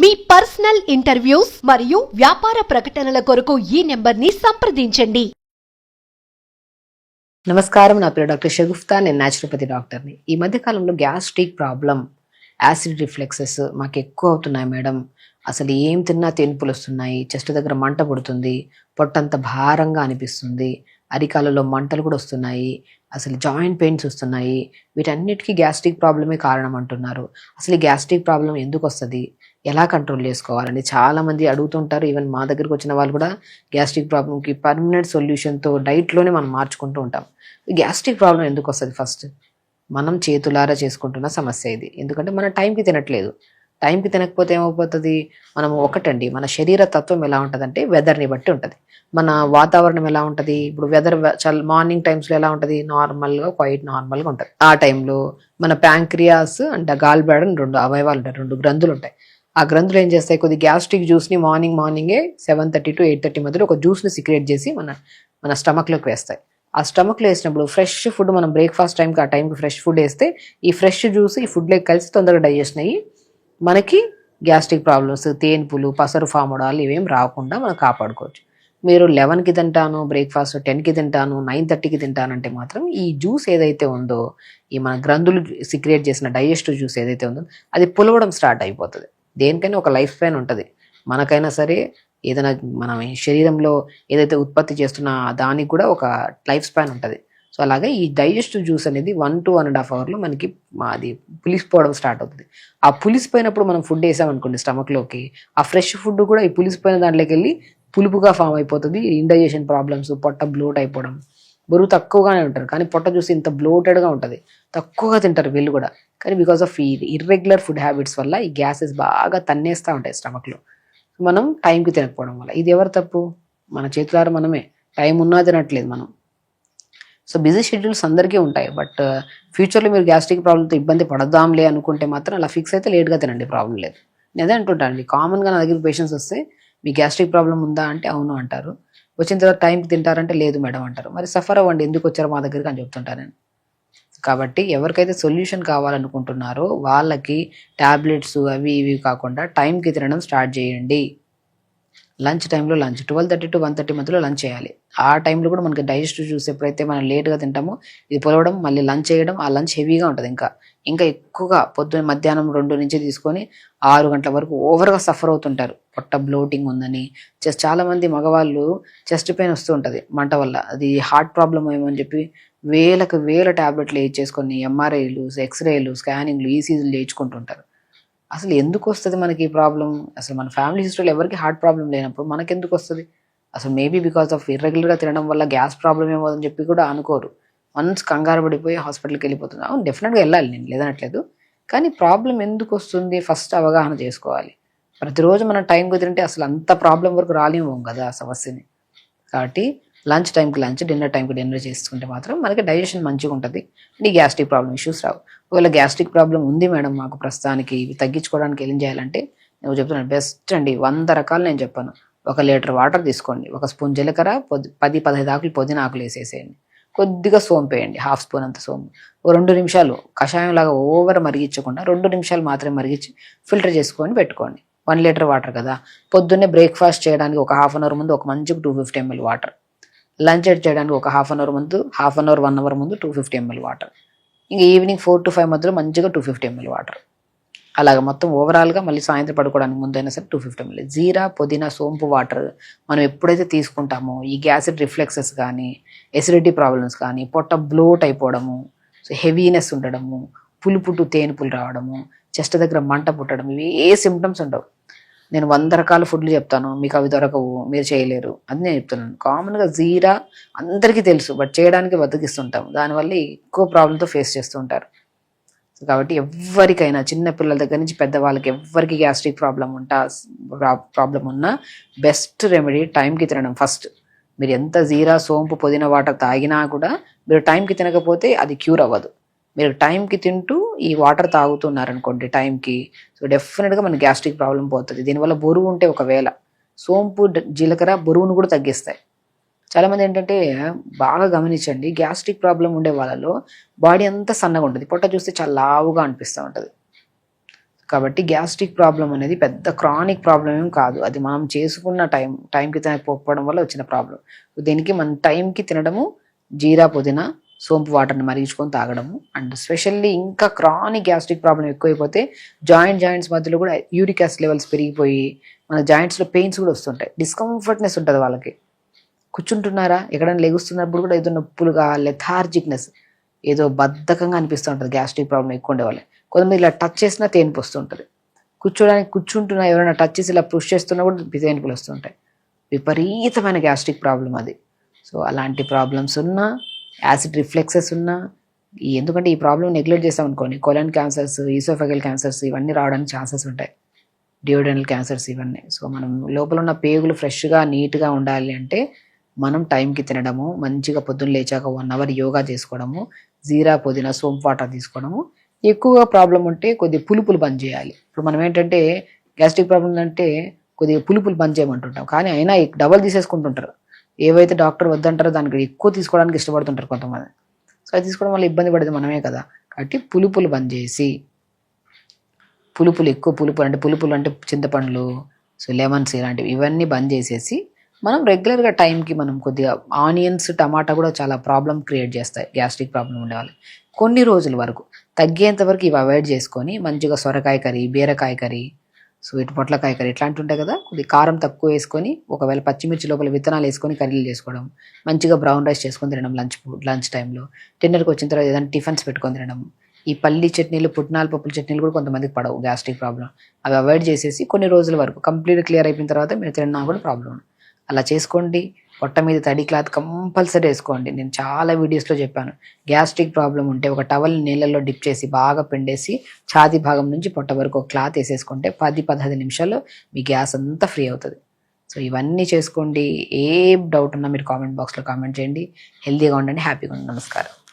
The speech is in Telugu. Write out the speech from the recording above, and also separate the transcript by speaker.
Speaker 1: మీ పర్సనల్ ఇంటర్వ్యూస్ మరియు వ్యాపార ప్రకటనల కొరకు ఈ నెంబర్ని సంప్రదించండి.
Speaker 2: నమస్కారం నా పేరు డాక్టర్ షగుఫ్తా. నేను న్యాచురోపతి డాక్టర్ని ఈ మధ్య కాలంలో గ్యాస్ట్రిక్ ప్రాబ్లం యాసిడ్ రిఫ్లెక్సెస్ మాకు ఎక్కువ అవుతున్నాయి మేడం. అసలు ఏం తిన్నా తెనుపులు వస్తున్నాయి చెస్ట్ దగ్గర మంట పుడుతుంది పొట్టంత భారంగా అనిపిస్తుంది. అరికాలలో మంటలు కూడా వస్తున్నాయి అసలు జాయింట్ పెయిన్స్ వస్తున్నాయి వీటన్నిటికీ గ్యాస్ట్రిక్ ప్రాబ్లమే కారణం అంటున్నారు. అసలు ఈ గ్యాస్ట్రిక్ ప్రాబ్లం ఎందుకు వస్తుంది? ఎలా కంట్రోల్ చేసుకోవాలని చాలా మంది అడుగుతుంటారు. ఈవెన్ మా దగ్గరకు వచ్చిన వాళ్ళు కూడా గ్యాస్ట్రిక్ ప్రాబ్లంకి పర్మనెంట్ సొల్యూషన్తో డైట్లోనే మనం మార్చుకుంటూ ఉంటాం. గ్యాస్ట్రిక్ ప్రాబ్లం ఎందుకు వస్తుంది ఫస్ట్? మనం చేతులారా చేసుకుంటున్న సమస్య ఇది. ఎందుకంటే మన టైంకి తినట్లేదు. టైంకి తినకపోతే ఏమైపోతుంది మనం ఒకటండి మన శరీర తత్వం ఎలా ఉంటుందంటే వెదర్ని బట్టి ఉంటుంది. మన వాతావరణం ఎలా ఉంటుంది? ఇప్పుడు వెదర్ చాలా మార్నింగ్ టైమ్స్లో ఎలా ఉంటుంది? నార్మల్గా క్వైట్ నార్మల్గా ఉంటుంది. ఆ టైంలో మన ప్యాంక్రియాస్ అండ్ గాల్ అని రెండు అవయవాలు ఉంటాయి రెండు గ్రంథులు ఉంటాయి ఆ గ్రంథులు ఏం చేస్తాయి? కొద్ది గ్యాస్ట్రిక్ జ్యూస్ని మార్నింగ్ మార్నింగే seven thirty to eight thirty మధ్యలో ఒక జ్యూస్ని సిక్రియేట్ చేసి మన మన స్టమక్లోకి వేస్తాయి. ఆ స్టమక్లో వేసినప్పుడు ఫ్రెష్ ఫుడ్ మనం బ్రేక్ఫాస్ట్ టైంకి ఆ టైంకి ఫ్రెష్ ఫుడ్ వేస్తే ఈ ఫ్రెష్ జ్యూస్ ఈ ఫుడ్లోకి కలిసి తొందరగా డైజెషన్ అయ్యి మనకి గ్యాస్ట్రిక్ ప్రాబ్లమ్స్ తేన్పులు పసరు ఫాముడాలు ఇవేం రాకుండా మనం కాపాడుకోవచ్చు. మీరు లెవెన్కి తింటాను బ్రేక్ఫాస్ట్ టెన్కి తింటాను నైన్ థర్టీకి తింటానంటే మాత్రం ఈ జ్యూస్ ఏదైతే ఉందో ఈ మన గ్రంథులు సిక్రియేట్ చేసిన డైజెస్టివ్ జ్యూస్ ఏదైతే ఉందో అది పులవడం స్టార్ట్ అయిపోతుంది. దేనికైనా ఒక లైఫ్ స్పాన్ ఉంటుంది. మనకైనా సరే ఏదైనా మన శరీరంలో ఏదైతే ఉత్పత్తి చేస్తున్న దానికి కూడా ఒక లైఫ్ స్పాన్ ఉంటుంది. సో అలాగే ఈ డైజెస్టివ్ జ్యూస్ అనేది one to one and half అవర్లో మనకి అది పులిసిపోవడం స్టార్ట్ అవుతుంది. ఆ పులిసిపోయినప్పుడు మనం ఫుడ్ వేసామనుకోండి స్టమక్లోకి ఆ ఫ్రెష్ ఫుడ్ కూడా ఈ పులిసిపోయిన దాంట్లోకి వెళ్ళి పులుపుగా ఫామ్ అయిపోతుంది. ఇండైజెషన్ ప్రాబ్లమ్స్ పొట్ట బ్లోట్ అయిపోవడం బరువు తక్కువగానే ఉంటారు. కానీ పొట్ట చూసి ఇంత బ్లోటెడ్గా ఉంటుంది. తక్కువగా తింటారు వీళ్ళు కూడా. కానీ బికాస్ ఆఫ్ ఈ ఇర్రెగ్యులర్ ఫుడ్ హ్యాబిట్స్ వల్ల ఈ గ్యాసెస్ బాగా తన్నేస్తూ ఉంటాయి స్టమక్లో. మనం టైంకి తినకపోవడం వల్ల. ఇది ఎవరు తప్పు? మన చేతులారా మనమే. టైం ఉన్నా తినట్లేదు మనం. సో బిజీ షెడ్యూల్స్ అందరికీ ఉంటాయి. బట్ ఫ్యూచర్లో మీరు గ్యాస్ట్రిక్ ప్రాబ్లంతో ఇబ్బంది పడదాంలే అనుకుంటే మాత్రం అలా ఫిక్స్ అయితే లేట్గా తినండి ప్రాబ్లం లేదు. నేను అదే అంటుంటానండి కామన్గా నా దగ్గర పేషెంట్స్ వస్తే మీ గ్యాస్ట్రిక్ ప్రాబ్లం ఉందా అంటే అవును అంటారు. వచ్చిన తర్వాత టైంకి తింటారంటే లేదు మేడం అంటారు. మరి సఫర్ అవ్వండి ఎందుకు వచ్చారో మా దగ్గరికి అని చెప్తుంటాను నేను. కాబట్టి ఎవరికైతే సొల్యూషన్ కావాలనుకుంటున్నారో వాళ్ళకి టాబ్లెట్స్ అవి ఇవి కాకుండా టైంకి తినడం స్టార్ట్ చేయండి. లంచ్ టైంలో lunch twelve thirty to one thirty మధ్యలో లంచ్ చేయాలి. ఆ టైంలో కూడా మనకి డైజెస్ట్ జ్యూస్ ఎప్పుడైతే మనం లేట్గా తింటామో ఇది పొలవడం మళ్ళీ లంచ్ చేయడం ఆ లంచ్ హెవీగా ఉంటుంది ఇంకా. ఇంకా ఎక్కువగా పొద్దున్న మధ్యాహ్నం రెండు నుంచి తీసుకొని ఆరు గంటల వరకు ఓవర్గా సఫర్ అవుతుంటారు. పొట్ట బ్లోటింగ్ ఉందని. జస్ట్ చాలా మంది మగవాళ్ళు చెస్ట్ పెయిన్ వస్తూ ఉంటుంది మంట వల్ల. అది హార్ట్ ప్రాబ్లం ఏమో అని చెప్పి వేలకు వేల టాబ్లెట్లు వేయించేసుకొని ఎంఆర్ఐలు ఎక్స్రేలు స్కానింగ్లు ఈసీజీలు చేయించుకుంటుంటారు అసలు ఎందుకు వస్తుంది మనకి ఈ ప్రాబ్లం అసలు మన ఫ్యామిలీ హిస్టరీలో ఎవరికి హార్ట్ ప్రాబ్లం లేనప్పుడు మనకి ఎందుకు వస్తుంది? అసలు మేబీ బికాస్ ఆఫ్ ఇర్రెగ్యులర్గా తినడం వల్ల గ్యాస్ ప్రాబ్లం ఏమో అని చెప్పి కూడా అనుకోరు. వన్స్ కంగారు పడిపోయి హాస్పిటల్కి వెళ్ళిపోతుంది. అవును డెఫినెట్గా వెళ్ళాలి నేను లేదనట్లేదు. కానీ ప్రాబ్లం ఎందుకు వస్తుంది? ఫస్ట్ అవగాహన చేసుకోవాలి. ప్రతిరోజు మనం టైం కుదిరింటే అసలు అంత ప్రాబ్లం వరకు రాలేము కదా ఆ సమస్యని. కాబట్టి లంచ్ టైంకి లంచ్ డిన్నర్ టైంకి డిన్నర్ చేసుకుంటే మాత్రం మనకి డైజెషన్ మంచిగా ఉంటుంది. ఈ గ్యాస్ట్రిక్ ప్రాబ్లం ఇష్యూస్ రావు. ఒకవేళ గ్యాస్ట్రిక్ ప్రాబ్లం ఉంది మేడం మాకు ప్రస్తుతానికి ఇవి తగ్గించుకోవడానికి ఏం చేయాలంటే నేను చెప్తున్నాను బెస్ట్ అండి వంద రకాలు నేను చెప్పాను. ఒక లీటర్ వాటర్ తీసుకోండి ఒక స్పూన్ జీలకర్ర పొద్దు పది పదహైదు ఆకులు పుదీనా ఆకులు వేసేసేయండి. కొద్దిగా సోంపు వేయండి హాఫ్ స్పూన్ అంత సోంపు. ఓ రెండు నిమిషాలు కషాయం లాగా ఓవర్ మరిగించకుండా రెండు నిమిషాలు మాత్రమే మరిగించి ఫిల్టర్ చేసుకొని పెట్టుకోండి. వన్ లీటర్ వాటర్ కదా. పొద్దున్నే బ్రేక్ఫాస్ట్ చేయడానికి ఒక హాఫ్ అన్ అవర్ ముందు ఒక మంచి two fifty ML water lunch చేయడానికి ఒక హాఫ్ అన్ అవర్ ముందు half an hour one hour ముందు టూ ఫిఫ్టీ ఎంఎల్ వాటర్ ఇంకా ఈవినింగ్ ఫోర్ టు ఫైవ్ మధ్యలో మంచిగా టూ ఫిఫ్టీ ఎంఎల్ వాటర్ అలాగ మొత్తం ఓవరాల్గా మళ్ళీ సాయంత్రం పడుకోవడానికి ముందైనా సరే టూ ఫిఫ్టీ ఎంఎల్ జీరా పుదీనా సోంపు వాటర్ మనం ఎప్పుడైతే తీసుకుంటామో ఈ గ్యాసిడ్ రిఫ్లెక్సెస్ కానీ ఎసిడిటీ ప్రాబ్లమ్స్ కానీ పొట్ట బ్లోట్ అయిపోవడము సో హెవీనెస్ ఉండడము పులుపు తేనుపులు రావడము చెస్ట్ దగ్గర మంట పుట్టడం ఇవి ఏ సిమ్టమ్స్ ఉండవు. నేను వంద రకాల ఫుడ్లు చెప్తాను మీకు అవి దొరకవు మీరు చేయలేరు అది నేను చెప్తున్నాను. కామన్గా జీరా అందరికీ తెలుసు బట్ చేయడానికి బతికిస్తుంటాం దానివల్ల ఎక్కువ ప్రాబ్లంతో ఫేస్ చేస్తూ ఉంటారు. కాబట్టి ఎవరికైనా చిన్న పిల్లల దగ్గర నుంచి పెద్దవాళ్ళకి ఎవరికి గ్యాస్ట్రిక్ ప్రాబ్లం ఉంటా ప్రాబ్లం ఉన్నా బెస్ట్ రెమెడీ టైంకి తినడం ఫస్ట్ మీరు ఎంత జీరా సోంపు పుదీనా వాటర్ తాగినా కూడా మీరు టైంకి తినకపోతే అది క్యూర్ అవ్వదు. మీరు టైంకి తింటూ ఈ వాటర్ తాగుతున్నారనుకోండి టైంకి సో డెఫినెట్గా మన గ్యాస్ట్రిక్ ప్రాబ్లం పోతుంది. దీనివల్ల బరువు ఉంటే ఒకవేళ సోంపు జీలకర్ర బరువును కూడా తగ్గిస్తాయి. చాలామంది ఏంటంటే బాగా గమనించండి గ్యాస్ట్రిక్ ప్రాబ్లం ఉండే వాళ్ళలో బాడీ అంతా సన్నగా ఉంటుంది. పొట్ట చూస్తే చాలా లావుగా అనిపిస్తూ ఉంటుంది. కాబట్టి గ్యాస్ట్రిక్ ప్రాబ్లం అనేది పెద్ద క్రానిక్ ప్రాబ్లం ఏం కాదు. అది మనం చేసుకున్న టైం టైంకి తినకపోవడం వల్ల వచ్చిన ప్రాబ్లం దీనికి మనం టైంకి తినడము జీరా పుదీనా సోంపు వాటర్ని మరిగించుకొని తాగడము. అండ్ స్పెషల్లీ ఇంకా క్రానిక్ గ్యాస్ట్రిక్ ప్రాబ్లం ఎక్కువైపోతే జాయింట్ జాయింట్స్ మధ్యలో కూడా యూరిక్ యాసిడ్ లెవెల్స్ పెరిగిపోయి మన జాయింట్స్లో పెయిన్స్ కూడా వస్తుంటాయి. డిస్కంఫర్ట్నెస్ ఉంటుంది వాళ్ళకి. కూర్చుంటున్నారా? ఎక్కడైనా లెగుస్తున్నప్పుడు కూడా ఏదో నొప్పులుగా లెథార్జిక్నెస్ ఏదో బద్ధకంగా అనిపిస్తూ ఉంటుంది గ్యాస్ట్రిక్ ప్రాబ్లం ఎక్కువ ఉండేవాళ్ళు కొంతమంది ఇలా టచ్ చేసినా తేనిపు వస్తుంటుంది కూర్చోడానికి కూర్చుంటున్నా ఎవరైనా టచ్ చేసి ఇలా పుష్ చేస్తున్నా కూడా తేనిపులు వస్తుంటాయి విపరీతమైన గ్యాస్ట్రిక్ ప్రాబ్లం అది. సో అలాంటి ప్రాబ్లమ్స్ ఉన్నా యాసిడ్ రిఫ్లెక్సెస్ ఉన్నా ఎందుకంటే ఈ ప్రాబ్లం నెగ్లెక్ట్ చేస్తాం అనుకోండి కొలన్ క్యాన్సర్స్ ఈసోఫెగల్ క్యాన్సర్స్ ఇవన్నీ రావడానికి ఛాన్సెస్ ఉంటాయి. డియోడెనల్ క్యాన్సర్స్ ఇవన్నీ. సో మనం లోపల ఉన్న పేగులు ఫ్రెష్గా నీట్గా ఉండాలి అంటే మనం టైంకి తినడము మంచిగా పొద్దున్న లేచాక వన్ అవర్ యోగా చేసుకోవడము జీరా పుదీనా సోప్ వాటర్ తీసుకోవడము ఎక్కువగా ప్రాబ్లం ఉంటే కొద్ది పులుపులు బంద్ చేయాలి. ఇప్పుడు మనం ఏంటంటే గ్యాస్ట్రిక్ ప్రాబ్లం అంటే కొద్దిగా పులుపులు బంద్ చేయమంటుంటాం. కానీ అయినా డబల్ తీసేసుకుంటుంటారు. ఏవైతే డాక్టర్ వద్దంటారో దానికి ఎక్కువ తీసుకోవడానికి ఇష్టపడుతుంటారు కొంతమంది. సో అది తీసుకోవడం వల్ల ఇబ్బంది పడేది మనమే కదా. కాబట్టి పులుపులు బంద్ చేసి పులుపులు ఎక్కువ పులుపులు అంటే పులుపులు అంటే చింతపండ్లు సో లెమన్స్ ఇలాంటివి ఇవన్నీ బంద్ చేసేసి మనం రెగ్యులర్గా టైంకి మనం కొద్దిగా ఆనియన్స్ టమాటా కూడా చాలా ప్రాబ్లం క్రియేట్ చేస్తాయి. గ్యాస్ట్రిక్ ప్రాబ్లం ఉండేవాళ్ళు కొన్ని రోజుల వరకు తగ్గేంత వరకు ఇవి అవాయిడ్ చేసుకొని మంచిగా సొరకాయ కర్రీ బీరకాయ కర్రీ సో ఇటు పొట్లకాయ కర్రీ ఇట్లాంటి ఉంటాయి కదా. కొద్దిగా కారం తక్కువ వేసుకొని ఒకవేళ పచ్చిమిర్చి లోపల విత్తనాలు వేసుకొని కర్రీలు చేసుకోవడం మంచిగా బ్రౌన్ రైస్ చేసుకొని తినడం లంచ్ లంచ్ టైంలో. డిన్నర్కి వచ్చిన తర్వాత ఏదైనా టిఫిన్స్ పెట్టుకొని తినడం. ఈ పల్లి చట్నీలు పుట్నాల పప్పుల చట్నీలు కూడా కొంతమందికి పడవు గ్యాస్ట్రిక్ ప్రాబ్లం అవి అవాయిడ్ చేసేసి కొన్ని రోజుల వరకు కంప్లీట్ క్లియర్ అయిపోయిన తర్వాత మీరు తిన్నా కూడా ప్రాబ్లం అలా చేసుకోండి. పొట్ట మీద తడి క్లాత్ కంపల్సరీ వేసుకోండి. నేను చాలా వీడియోస్లో చెప్పాను. గ్యాస్ట్రిక్ ప్రాబ్లం ఉంటే ఒక టవల్ నీళ్ళల్లో డిప్ చేసి బాగా పిండేసి ఛాతీ భాగం నుంచి పొట్ట వరకు ఒక క్లాత్ వేసేసుకుంటే పది పదహైదు నిమిషాల్లో మీ గ్యాస్ అంతా ఫ్రీ అవుతుంది. సో ఇవన్నీ చేసుకోండి. ఏ డౌట్ ఉన్నా మీరు కామెంట్ బాక్స్లో కామెంట్ చేయండి. హెల్తీగా ఉండండి. హ్యాపీగా ఉండండి. నమస్కారం.